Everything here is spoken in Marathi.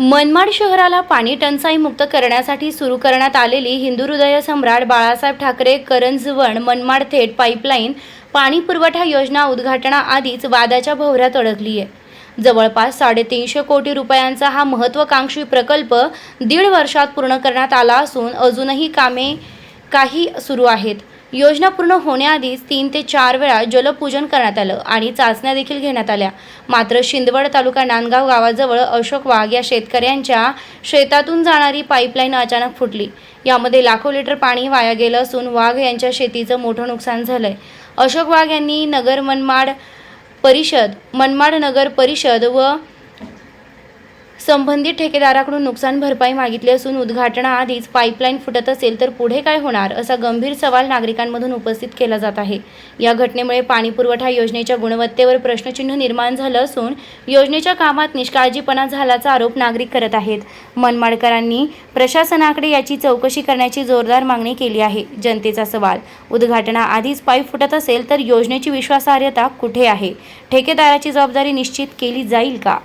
मनमाड शहराला पाणी टंचाई मुक्त करण्यासाठी सुरू करण्यात आलेली हिंदू हृदय सम्राट बाळासाहेब ठाकरे करंजवण मनमाड थेट पाईपलाईन पाणी पुरवठा योजना उद्घाटनाआधीच वादाच्या भोवऱ्यात अडकली आहे. जवळपास साडेतीनशे कोटी रुपयांचा हा महत्त्वाकांक्षी प्रकल्प दीड वर्षात पूर्ण करण्यात आला असून अजूनही कामे काही सुरू आहेत. योजना पूर्ण होण्याआधीच तीन ते चार वेळा जलपूजन करण्यात आलं आणि चाचण्या देखील घेण्यात आल्या. मात्र शिंदवड तालुका नांदगाव गावाजवळ अशोक वाघ या शेतकऱ्यांच्या शेतातून जाणारी पाईपलाईन अचानक फुटली. यामध्ये लाखो लिटर पाणी वाया गेलं असून वाघ यांच्या शेतीचं मोठं नुकसान झालंय. अशोक वाघ यांनी नगर मनमाड परिषद मनमाड नगर परिषद व संबंधित ठेकेदाराकडून नुकसान भरपाई मागितली असून उद्घाटनाआधीच पाईपलाईन फुटत असेल तर पुढे काय होणार असा गंभीर सवाल नागरिकांमधून उपस्थित केला जात आहे. या घटनेमुळे पाणीपुरवठा योजनेच्या गुणवत्तेवर प्रश्नचिन्ह निर्माण झालं असून योजनेच्या कामात निष्काळजीपणा झाल्याचा आरोप नागरिक करत आहेत. मनमाडकरांनी प्रशासनाकडे याची चौकशी करण्याची जोरदार मागणी केली आहे. जनतेचा सवाल उद्घाटनाआधीच पाईप फुटत असेल तर योजनेची विश्वासार्हता कुठे आहे? ठेकेदाराची जबाबदारी निश्चित केली जाईल का?